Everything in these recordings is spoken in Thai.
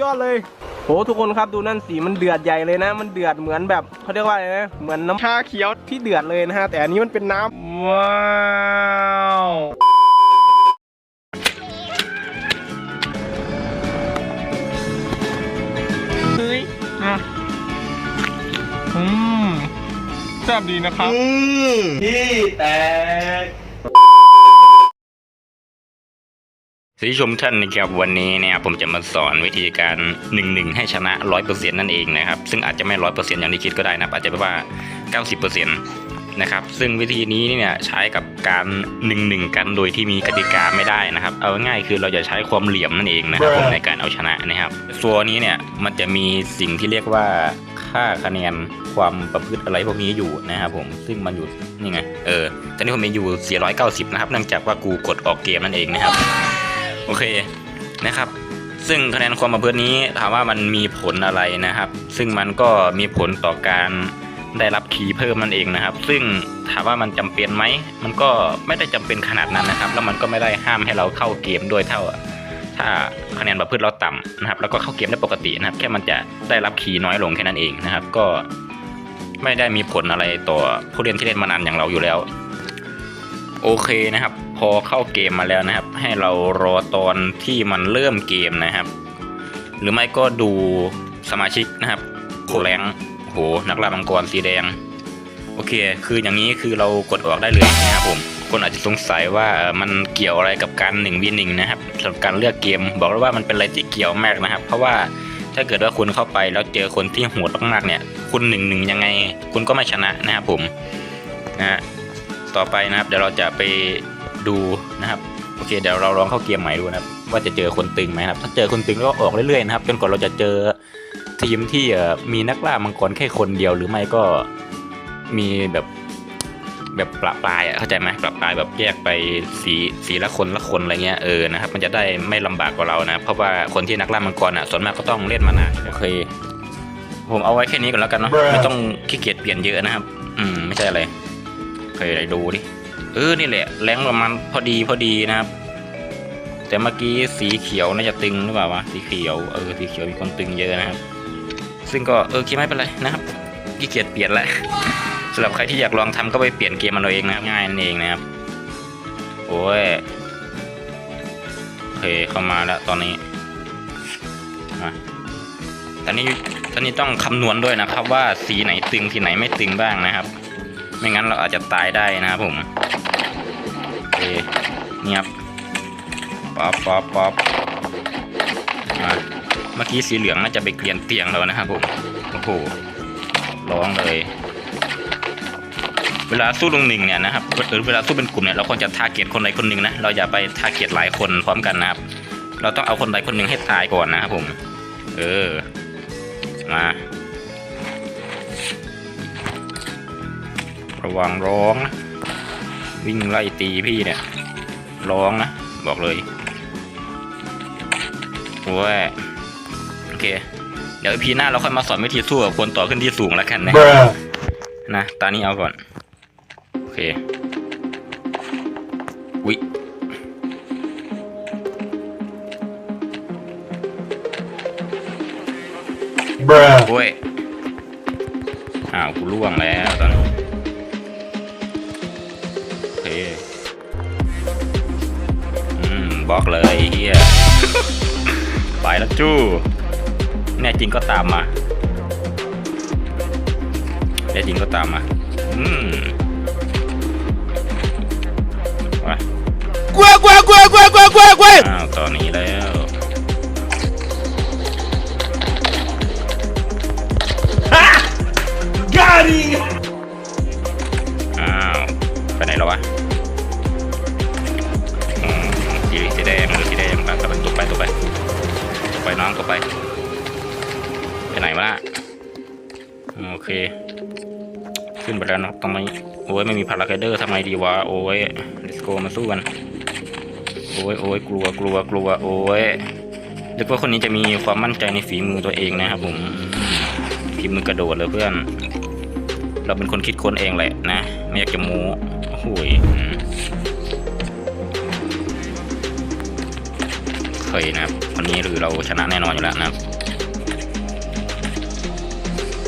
ยอดเลยโหทุกคนครับดูนั่นสีมันเดือดใหญ่เลยนะ มันเดือดเหมือนแบบเขาเรียกว่าอะไรนะเหมือนน้ำชาเขียวที่เดือดเลยนะฮะแต่อันนี้มันเป็นน้ำว้าวเฮ้ยอะอืมแซ่บดีนะครับ ที่แตก สวัสดีชมท่านนะครับวันนี้เนี่ยผมจะมาสอนวิธีการ1นหนึ่งให้ชนะ 100%นั่นเองนะครับซึ่งอาจจะไม่ร้อยเปอร์เซ็นต์อย่างที่คิดก็ได้นะครับอาจจะเป็นว่า 90%นะครับซึ่งวิธีนี้เนี่ยใช้กับการ1นหนึ่งกันโดยที่มีกติกาไม่ได้นะครับเอาง่ายคือเราจะใช้ความเหลี่ยมนั่นเองนะครับผมในการเอาชนะนะครับตัวนี้เนี่ยมันจะมีสิ่งที่เรียกว่าค่าคะแนนความประพฤติอะไรพวกนี้อยู่นะครับผมซึ่งมันอยู่นี่ไงเออตอนนี้ผมมีอยู่ 490 นะครับเนื่องจากว่ากูกดออกเกมนั่นเองนะครับ โอเคนะครับ ซึ่งคะแนนความประพฤตินี้ถามว่ามันมีผลอะไรนะครับ ซึ่งมันก็มีผลต่อการได้รับคีย์เพิ่มนั่นเองนะครับ ซึ่งถามว่ามันจำเป็นไหม มันก็ไม่ได้จำเป็นขนาดนั้นนะครับ แล้วมันก็ไม่ได้ห้ามให้เราเข้าเกมด้วยเท่า ถ้าคะแนนประพฤติเราต่ำนะครับ แล้วก็เข้าเกมได้ปกตินะครับ แค่มันจะได้รับคีย์น้อยลงแค่นั้นเองนะครับ ก็ไม่ได้มีผลอะไรต่อผู้เล่นที่เล่นมานานอย่างเราอยู่แล้ว โอเคนะครับ อเข้าเกมมาแล้วนะครับ ให้เรารอตอนที่มันเริ่มเกมนะครับ หรือไม่ก็ดูสมาชิกนะครับโแรงโหนักล่ามังกรสีแดง โอเค คืออย่างนี้คือเรากดออกได้เลยนะครับผมคนอาจจะสงสัยว่ามันเกี่ยวอะไรกับการหนึ่งวินหนึ่งนะครับสำหรับการเลือกเกม บอกเลยว่ามันเป็นอะไรที่เกี่ยวมากนะครับ เพราะว่าถ้าเกิดว่าคุณเข้าไปแล้วเจอคนที่โหดมากๆเนี่ย คุณหนึ่งหนึ่งยังไง คุณก็ไม่ชนะนะครับผมนะต่อไปนะครับ เดี๋ยวเราจะไป ดูนะครับโอเคเดี๋ยวเราลองเข้าเกมใหม่ดูนะครับว่าจะเจอคนตึงไหมครับ ถ้าเจอคนตึงก็ออกเรื่อยๆนะครับจนกว่าเราจะเจอทีมที่มีนักล่ามังกรแค่คนเดียวหรือไม่ก็มีแบบแบบปละปลายอะเข้าใจไหมปละปลายแบบแยกไปสีสีละคนละคนอะไรเงี้ยเออนะครับมันจะได้ไม่ลำบากกว่าเรานะ เพราะว่าคนที่นักล่ามังกรอะส่วนมากก็ต้องเล่นมานานโอเค ผมเอาไว้แค่นี้ก่อนแล้วกันเนาะไม่ต้องขี้เกียจเปลี่ยนเยอะนะครับ อืมไม่ใช่อะไรเคยไดูดิ เออนี่แหละแรงประมาณพอดีพอดีนะครับ แต่เมื่อกี้สีเขียวน่าจะตึงหรือเปล่าวะสีเขียวเออสีเขียวมีคนตึงเยอะนะครับ ซึ่งก็เออคิดไม่เป็นไรนะครับขี้เกียจเปลี่ยนแหละสำหรับใครที่อยากลองทำก็ไปเปลี่ยนเกมมันเอาเองนะครับง่ายนั่นเองนะครับโอ้ยโอเคเข้ามาแล้วตอนนี้มาตอนนี้ตอนนี้ต้องคำนวณด้วยนะครับว่าสีไหนตึงสีไหนไม่ตึงบ้างนะครับ ไม่งั้นเราอาจจะตายได้นะครับผม เคเงียบป๊อปป๊อปป๊อปมาเมื่อกี้สีเหลืองน่าจะไปเกลียนเตียงแล้วนะครับผมโอ้โหร้องเลย เวลาสู้ลงหนึ่งเนี่ยนะครับหรือเวลาสู้เป็นกลุ่มเนี่ยเราควรจะทาเก็ตคนใดคนหนึ่งนะเราอย่าไปทาเก็ตหลายคนพร้อมกันนะครับ เราต้องเอาคนใดคนหนึ่งให้ตายก่อนนะครับผม เออมาระวังร้องนะ วิ่งไล่ตีพี่เนี่ย ร้องนะ บอกเลยโอ้ยโอเค เดี๋ยวพีหน้าเราค่อยมาสอนวิธีสู้กับคนต่อขึ้นที่สูงแล้วกันนะนะตอนนี้เอาก่อน โอเควิโอ้ยอ้าวกูล่วงแล้วตอน บล็อกเลยไอ้เฮียไปแล้วจู้แน่จริงก็ตามมาแน่จริงก็ตามมาอืมไปกลัวกลัวกลัวกลัวกลัวกลัวกลัวอ้าวตอนนี้แล้วกาดีอ้ ขึ้นไปแล้วเนะตรงนี้โอ้ยไม่มีพาราไกเดอร์ทำไมดีวะโอ้ย let's go มาสู้กันโอ้ยโอ้ยกลัวกลัวกลัวโอ้ยนึกว่าคนนี้จะมีความมั่นใจในฝีมือตัวเองนะครับผมฝีมือกระโดดเลยเพื่อน เราเป็นคนคิดค้นเองแหละนะ ไม่อยากจะโม้โอ้โหยเคยนะครับวันนี้หรือเราชนะแน่นอนอยู่แล้วนะครับ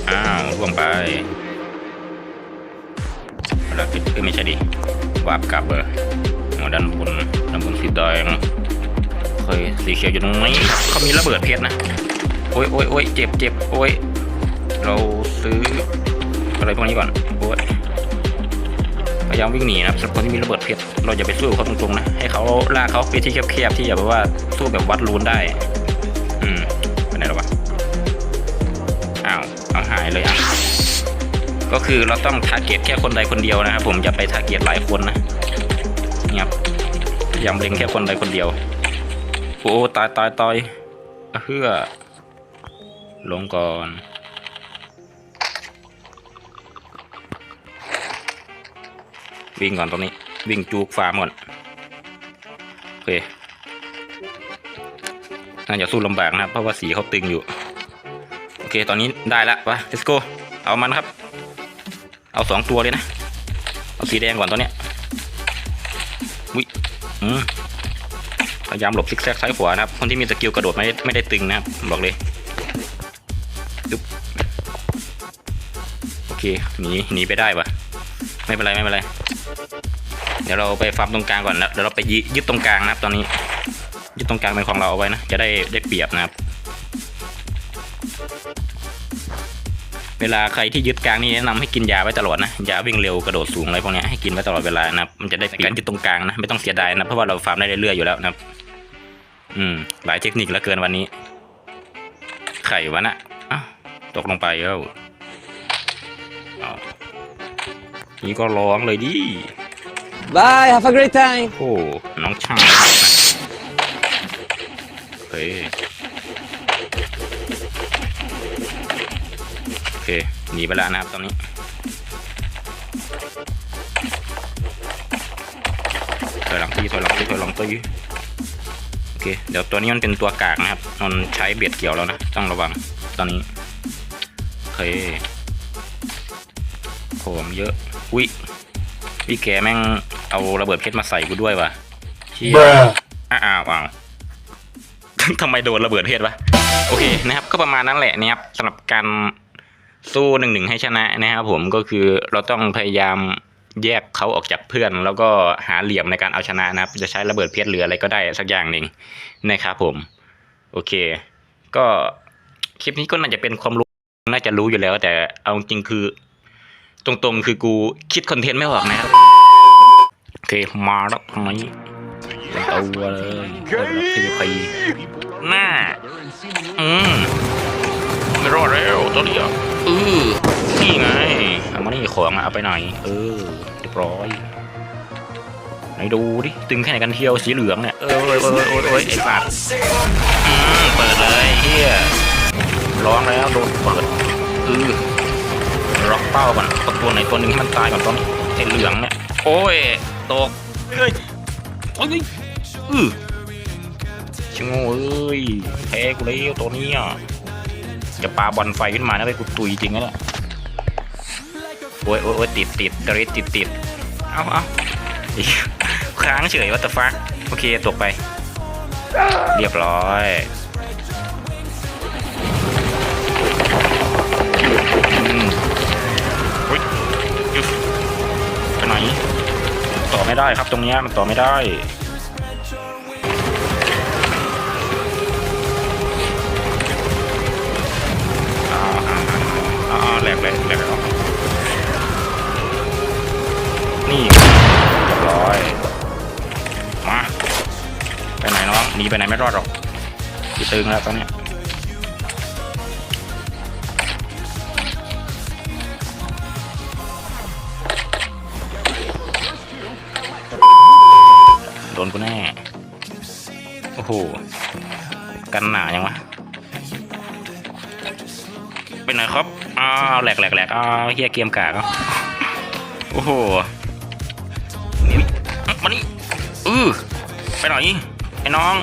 อ้าวร่วงไป ไม่ใช่ดิวาบกลับเลยหัวด้านบนด้านบนสีแดงเคยสีเขียวอยู่ตรงนี้เขามีระเบิดเพชรนะ โอ้ยโอ้ยโอ้ยเจ็บเจ็บโอ้ยเราซื้ออะไรพวกนี้ก่อนโอ้ยพยายามวิ่งหนีนะครับสำหรับคนที่มีระเบิดเพชรเราอย่าไปสู้เขาตรงๆนะให้เขาลากเขาไปที่แคบๆที่อย่าแบบว่าสู้แบบวัดรูนได้ อืมไปไหนแล้ววะอ้าวเอาหายเลยอะ ก็คือเราต้องทาร์เก็ตแค่คนใดคนเดียวนะครับผมอย่าไปทาร์เก็ตหลายคนนะเงียบยายาเล็งแค่คนใดคนเดียว โอ้ตายตายตายเฮือลงก่อนวิ่งก่อนตรงนี้ วิ่งจูกฟาร์มก่อนโอเคน่าจะสู้ลำบากนะครับ เพราะว่าสีเขาตึงอยู่ โอเค ตอนนี้ได้ละไป let's go เอามันครับ เอาสองตัวเลยนะ เอาสีแดงก่อนตัวเนี้ยวิอืมพยายามหลบซิกแซกซ้ายขวานะครับ คนที่มีสกิลกระโดดไม่ไม่ได้ตึงนะครับบอกเลยยุบโอเคหนีหนีไปได้ปะไม่เป็นไรไม่เป็นไร เดี๋ยวเราไปฟาร์มตรงกลางก่อนนะเดี๋ยวเราไปยึดยึดตรงกลางนะครับ ตอนนี้ยึดตรงกลางเป็นของเราเอาไว้นะ จะได้ได้เปรียบนะครับ เวลาใครที่ยึดกลางนี่แนะนำให้กินยาไว้ตลอดนะยาวิ่งเร็วกระโดดสูงอะไรพวกเนี้ยให้กินไว้ตลอดเวลานะครับมันจะได้เปรียบยึดตรงกลางนะไม่ต้องเสียดายนะเพราะว่าเราฟาร์มได้เรื่อยๆอยู่แล้วนะครับอืมหลายเทคนิคเหลือเกินวันนี้ ไข่วะนะอ้าวตกลงไปแล้วอ้าวนี่ก็ร้องเลยดิ Bye, have a great time. โอ้น้องช่างนะโอเค เคหนีไปแล้วนะครับตอนนี้ ถอยหลังตีถอยหลังตีถอยหลังตีโอเค เดี๋ยวตัวนี้มันเป็นตัวกากนะครับ มันใช้เบียดเกี่ยวแล้วนะ ต้องระวัง ตอนนี้ โอเคผมเยอะ อุ้ยพี่แกแม่งเอาระเบิดเพชรมาใส่กูด้วยวะเชี่ยอ้าวอ้าวอ้าวทำไมโดนระเบิดเพชรวะ โอเคนะครับ ก็ประมาณนั้นแหละนะครับสำหรับการ สู้หนึ่งหนึ่งให้ชนะนะครับผมก็คือเราต้องพยายามแยกเขาออกจากเพื่อน แล้วก็หาเหลี่ยมในการเอาชนะนะครับ จะใช้ระเบิดเพชรหรืออะไรก็ได้สักอย่างหนึ่งนะครับผม โอเค ก็คลิปนี้ก็น่าจะเป็นความรู้น่าจะรู้อยู่แล้ว แต่เอาจริงคือ ตรงๆ คือกูคิดคอนเทนต์ไม่ออกนะครับโอเคมาแล้วทำไมตัวเลยพีพีหน้าอืมไม่รอดแล้วตัวเดียว เออนี่ไงเอามานี่ของอะเอาไปไหนเออเรียบร้อยไหนดูดิตึงแค่ไหนกันเที่ยวสีเหลืองเนี่ยเออโอ้ยโอ้ยโอ้ยโอ้ยไอ้สัตว์อืมเปิดเลยเฮียร้องแล้วโดนเปิดเออล็อกเป้าก่อนตัวไหนตัวหนึ่งให้มันตายก่อนตอนนี้ไอ้เหลืองเนี่ยโอ้ยตกเฮ้ยโอ้ยอือชงโง่เอ้ยแพ้กูแล้วตัวนี้อะ จะปาบอลไฟขึ้นมานะไปกูตุยจริงนะเนี่ยโอ้ยโอ้ยโอ้ยติดติดกระเรดติดติดเอาเอาอีกค้างเฉยวัตฟักโอเคตกไป เรียบร้อยอือยหยุดไปไหนต่อไม่ได้ครับตรงนี้มันต่อไม่ได้ นีไปไหนไม่รอดหรอกพี่ตึงแล้วตอนนี้โดนกูแน่ โอ้โห กันหนายังวะไปไหนครับอ้าวแหลกแหลกแหลกอ้าวเฮียเกมกากอะโอ้โห นี่มานี่อือไปไหน ไอ้น้อง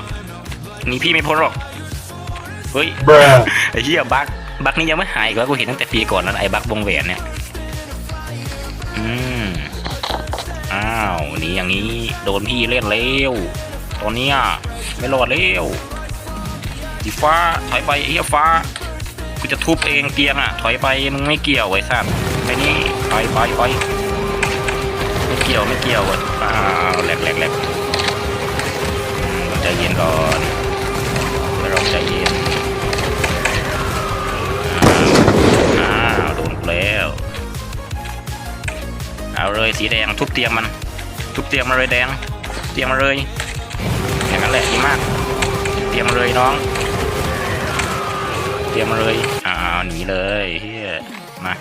หนีพี่ไม่พ้นหรอก เฮ้ยไอ้เหี้ยบักบักนี่ยังไม่หายอีกแล้วกูเห็นตั้งแต่ปีก่อนแล้วไอ้บักวงแหวนเนี่ย อืม อ้าวหนีอย่างนี้ โดนพี่เล่นเร็วตอนเนี้ยไม่รอดเร็วสีฟ้าถอยไปไอ้เหี้ยฟ้า กูจะทุบเองเตียงอะ ถอยไปมึงไม่เกี่ยวไอ้สัตว์ไปนี่ถอยไปไปไม่เกี่ยวไม่เกี่ยวเว้ยอ้าวแหลกแหลกแหลก สีแดงทุบเตียงมัน ทุบเตียงมาเลยแดง เตียงมาเลยอย่างนั้นแหละดีมาก เตียงมาเลยน้อง เตียงมาเลยอ้าวหนีเลยเฮียมา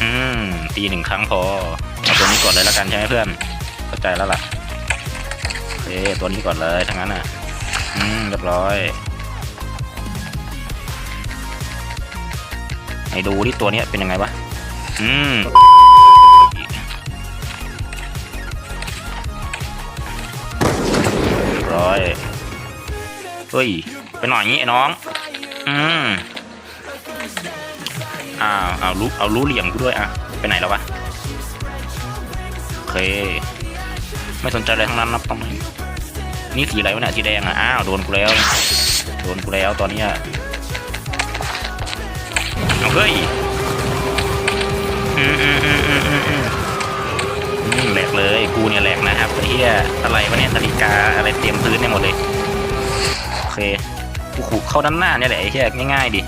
อืมตีหนึ่งครั้งพอเอาตัวนี้ก่อนเลยล้วกันใช่ไหมเพื่อนเข้าใจแล้วล่ะโอเคตัวนี้ก่อนเลยทั้งนั้นอะ อืมเรียบร้อยให้ดูที่ตัวนี้เป็นยังไงวะอืม ร้อยเฮ้ยไปหน่อยงี้ไอ้น้อง อืมอ้าวเอารู้เอารู้เหลี่ยมกูด้วยอะไปไหนแล้ววะโอเค ไม่สนใจอะไรทั้งนั้นนะต้องนี่สีอะไรวะเนี่ยสีแดงอะอ้าวโดนกูแล้วโดนกูแล้วตอนนี้เอาเฮ้ยอืมอืมอืม เลย กูเนี่ยแหลกนะครับไอ้เหี้ยอะไรวะเนี่ยนาฬิกาอะไรเต็มพื้นเนี่ยหมดเลยโอเคกูขู่เข้าด้านหน้าเนี่ยแหละไอ้เหี้ยง่ายๆดิ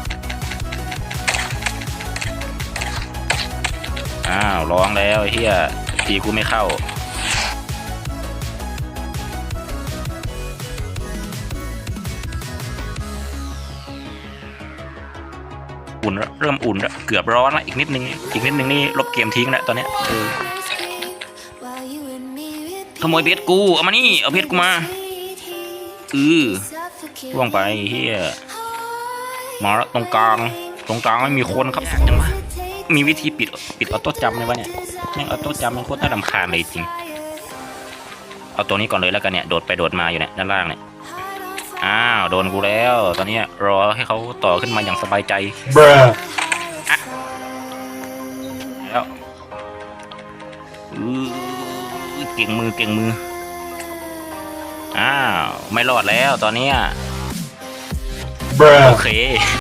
อ้าวร้องแล้วไอ้เหี้ยตีกูไม่เข้าอุ่นเริ่มอุ่นแล้วเกือบร้อนล้วอีกนิดนึงอีกนิดนึงนี่ลบเกมทิ้งแล้วตอนเนี้ย ขโมยเพชรกู เอามานี่ เอาเพชรกูมาเออล่วงไปเฮียมาแล้วตรงกลาง ตรงกลางไม่มีคนครับจังวะมีวิธีปิดปิดออโต้จำไหมวะเนี่ยแม่งออโต้จำมันโคตรน่ารำคาญเลยจริง เอาตัวนี้ก่อนเลยแล้วกันเนี่ย โดดไปโดดมาอยู่เนี่ยด้านล่างเนี่ย อ้าว โดนกูแล้ว ตอนนี้รอให้เขาต่อขึ้นมาอย่างสบายใจ เก่งมือเก่งมือ อ้าว ไม่รอดแล้วตอนเนี้ย Bruh. โอเค